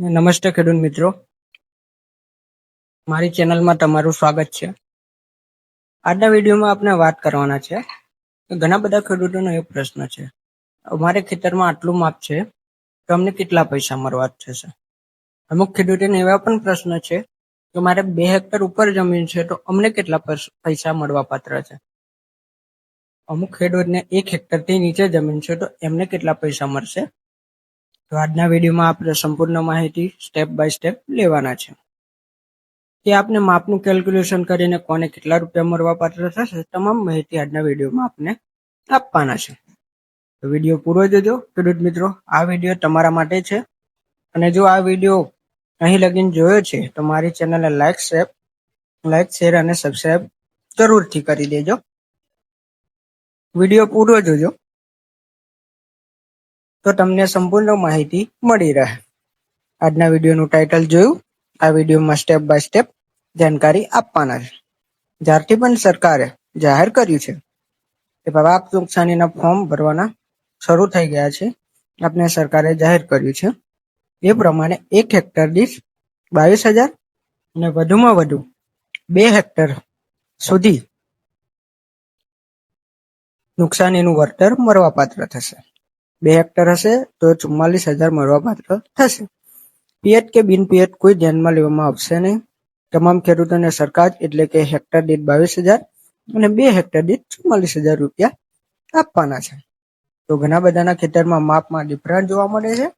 નમસ્તે ખેડૂત મિત્રો. મારી ચેનલમાં તમારું સ્વાગત છે. આજના વિડીયોમાં આપણે વાત કરવાના છે ઘણા બધા ખેડૂતોનો એ પ્રશ્ન છે. અમારે ખેતરમાં આટલું માપ છે તો અમને કેટલા પૈસા મળવા થશે અમુક ખેડૂતોને એવા પણ પ્રશ્ન છે કે મારે બે હેક્ટર ઉપર જમીન છે તો અમને કેટલા પૈસા મળવા પાત્ર છે? અમુક ખેડૂતને એક હેક્ટરથી નીચે જમીન છે તો એમને કેટલા પૈસા મળશે? તો આજના વિડીયોમાં આપણે સંપૂર્ણ માહિતી સ્ટેપ બાય સ્ટેપ લેવાના છે. કે આપને માપનું કેલ્ક્યુલેશન કરીને કોને કેટલા રૂપિયા મળવા પાત્ર થશે તમામ માહિતી આજના વિડીયોમાં આપને આપવાના છે. તો વીડિયો પૂરો જોજો. ખેડૂત મિત્રો, આ વીડિયો તમારા માટે છે. અને જો આ વીડિયો અહીં લગીન જોયો છે, તો મારી ચેનલને લાઈક શેર લાઈક શેર અને સબસ્ક્રાઈબ જરૂરથી કરી દેજો. વીડિયો પૂરો જોજો. તો તમને સંપૂર્ણ માહિતી મળી રહે. આજના વિડીયોનું ટાઇટલ જોયું. આ વિડીયોમાં સ્ટેપ બાય સ્ટેપ જાણકારી આપવાના છે. જ્યારથી પણ સરકારે જાહેર કર્યું છે કે પાક નુકસાનીના ફોર્મ ભરવાના શરૂ થઈ ગયા છે. આપણે સરકારે જાહેર કર્યું છે. એ પ્રમાણે એક હેક્ટર દીઠ બાવીસ હજાર અને વધુમાં વધુ બે હેક્ટર સુધી નુકસાનીનું વળતર મળવાપાત્ર થશે. બે હેક્ટર હશે, તો ચુમ્માલીસ હજાર મળવાપાત્ર થશે. પિયત કે બિન પિયત કોઈ ધ્યાનમાં લેવામાં આવશે નહીં. તમામ ખેડૂતોને સરકાર એટલે કે હેક્ટર દીઠ બાવીસ હજાર અને બે હેક્ટર દીઠ ચુમ્માલીસ હજાર રૂપિયા આપવાના છે. તો ઘણા બધાના ખેતરમાં માપમાં ડિફરન્ટ જોવા મળે છે.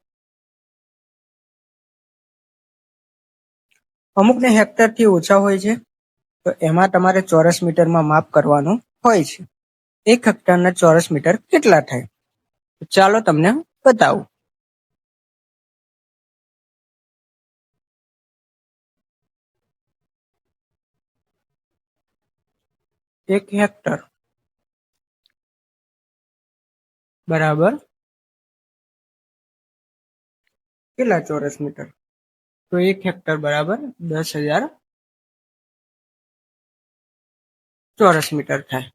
અમુકને હેક્ટરથી ઓછા હોય છે, તો એમાં તમારે ચોરસ મીટરમાં માપ કરવાનું હોય છે. એક હેક્ટરના ચોરસ મીટર કેટલા થાય? ચાલો તમને બતાવું એક હેક્ટર બરાબર કેટલા ચોરસ મીટર તો એક હેક્ટર બરાબર દસ હજાર ચોરસ મીટર થાય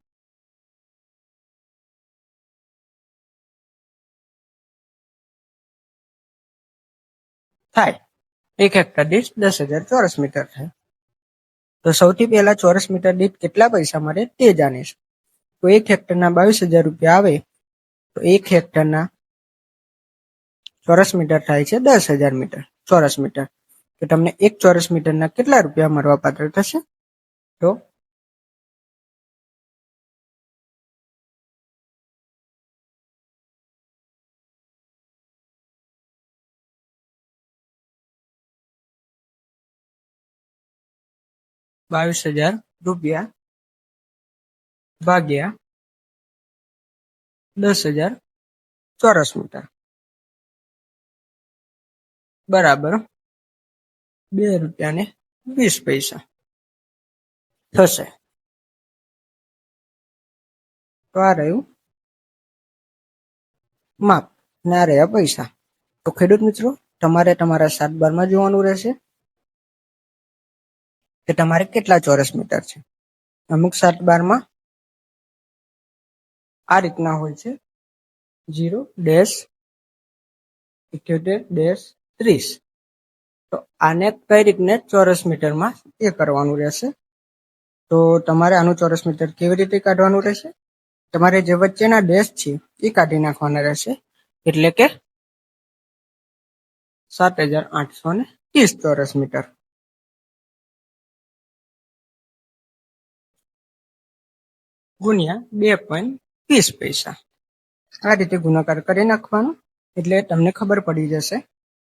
થાય. એક હેક્ટર દીઠ દસ હજાર ચોરસ મીટર થાય. તો સૌથી પહેલા ચોરસ મીટર દીઠ કેટલા પૈસા મળે તે જાણીશું. તો એક હેક્ટરના બાવીસ હજાર રૂપિયા આવે, તો એક હેક્ટરના ચોરસ મીટર થાય છે દસ હજાર મીટર, ચોરસ મીટર. તો તમને એક ચોરસ મીટરના કેટલા રૂપિયા મળવા પાત્ર થશે? તો બાવીસ હજાર રૂપિયા. ભાગ્યા દસ હજાર ચોરસ મીટર બરાબર. બે રૂપિયાને વીસ પૈસા. થશે. તો આ રહ્યું માપ. ના રહ્યા પૈસા. તો ખેડૂત મિત્રો, તમારે તમારા સાત બારમાં જોવાનું રહેશે. કે તમારે કેટલા ચોરસ મીટર છે? અમુક સાત બારમાં આ રીતના હોય છે. જીરો ડેશ ઇઠ્યોતેર ડેશ, ત્રીસ. તો આને કઈ રીતને ચોરસ મીટરમાં એ કરવાનું રહેશે? તો તમારે આનું ચોરસ મીટર કેવી રીતે કાઢવાનું રહેશે? તમારે જે વચ્ચેના ડેશ છે, એ કાઢી નાખવાના રહેશે. એટલે કે સાત હજાર આઠસો ને ત્રીસ ચોરસ મીટર. ગુણ્યા બે પોઈન્ટ વીસ પૈસા. આ રીતે ગુણાકાર કરી નાખવાનો, એટલે તમને ખબર પડી જશે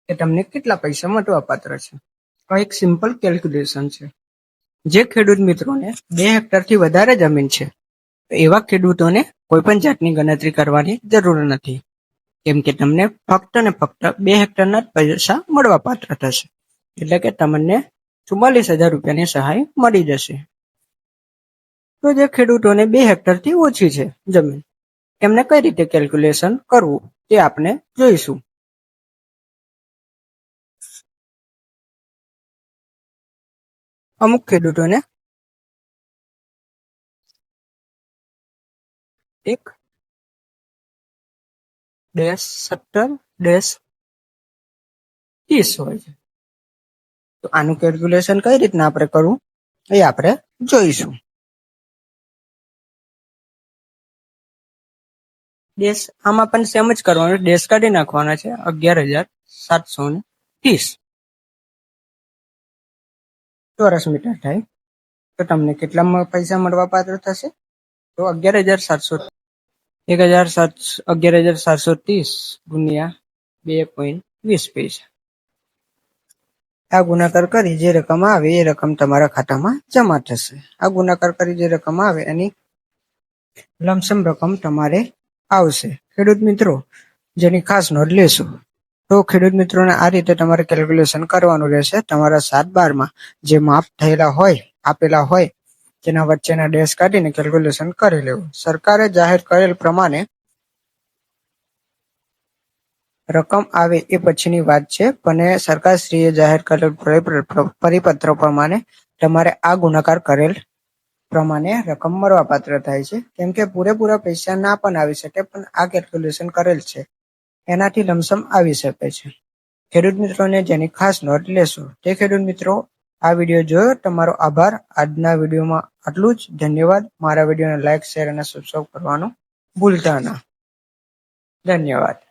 કે તમને કેટલા પૈસા મળવા પાત્ર છે. આ એક સિમ્પલ કેલ્ક્યુલેશન છે. જે ખેડૂત મિત્રોને બે હેક્ટરથી વધારે જમીન છે એવા ખેડૂતોને કોઈ પણ જાતની ગણતરી કરવાની જરૂર નથી. કેમ કે તમને ફક્ત ને ફક્ત બે હેક્ટરના જ પૈસા મળવા પાત્ર થશે. એટલે કે તમને ચુમ્માલીસ હજાર રૂપિયાની સહાય મળી જશે. તો જે ખેડૂતોને બે હેક્ટરથી ઓછી છે જમીન. એમને કઈ રીતે કેલ્ક્યુલેશન કરવું તે આપણે જોઈશું. અમુક ખેડૂતોને એક ડેશ સત્તર ડેશ ત્રીસ હોય છે. તો આનું કેલ્ક્યુલેશન કઈ રીતના આપણે કરવું એ આપણે જોઈશું. ડેશ આમાં પણ સેમ જ કરવાનું ડેશ કાઢી નાખવાના છે. અગિયાર હજાર સાતસો ને ત્રીસ. ચોરસ મીટર થાય. તો તમને કેટલા પૈસા મળવા પાત્ર થશે? તો અગિયાર હજાર સાતસો એક હજાર સાત, અગિયાર હજાર સાતસો ત્રીસ ગુણ્યા બે પોઈન્ટ વીસ પૈસા. આ ગુણાકાર કરી જે રકમ આવે એ રકમ તમારા ખાતામાં જમા થશે. આ ગુણાકાર કરી જે રકમ આવે એની લમસમ રકમ તમારે આવશે. ખેડૂત મિત્રો, જેની ખાસ નોંધ લેશો તો ખેડૂત મિત્રોને આ રીતે તમારે કેલ્ક્યુલેશન કરવાનું રહેશે. તમારા સાત બારમાં જે માપ થયેલા હોય, આપેલા હોય, તેના વચ્ચેના ડેશ કાઢીને કેલ્ક્યુલેશન કરી લેવું. સરકારે જાહેર કરેલ પ્રમાણે રકમ આવે એ પછીની વાત છે, પણ સરકારશ્રીએ જાહેર કરેલ પરિપત્ર પ્રમાણે તમારે આ ગુણાકાર કરેલ પ્રમાણે રકમ મળવાપાત્ર થાય છે. કેમ કે પૂરેપૂરા પૈસા ના પણ આવી શકે, પણ આ કેલ્ક્યુલેશન કરેલ છે. એનાથી લમસમ આવી શકે છે. ખેડૂત મિત્રોને જેની ખાસ નોંધ લેશો, તે ખેડૂત મિત્રો, આ વીડિયો જોયો. તમારો આભાર. આજના વિડીયોમાં આટલું જ. ધન્યવાદ. મારા વિડીયોને લાઇક શેર અને સબસ્ક્રાઈબ કરવાનું ભૂલતા ના. ધન્યવાદ.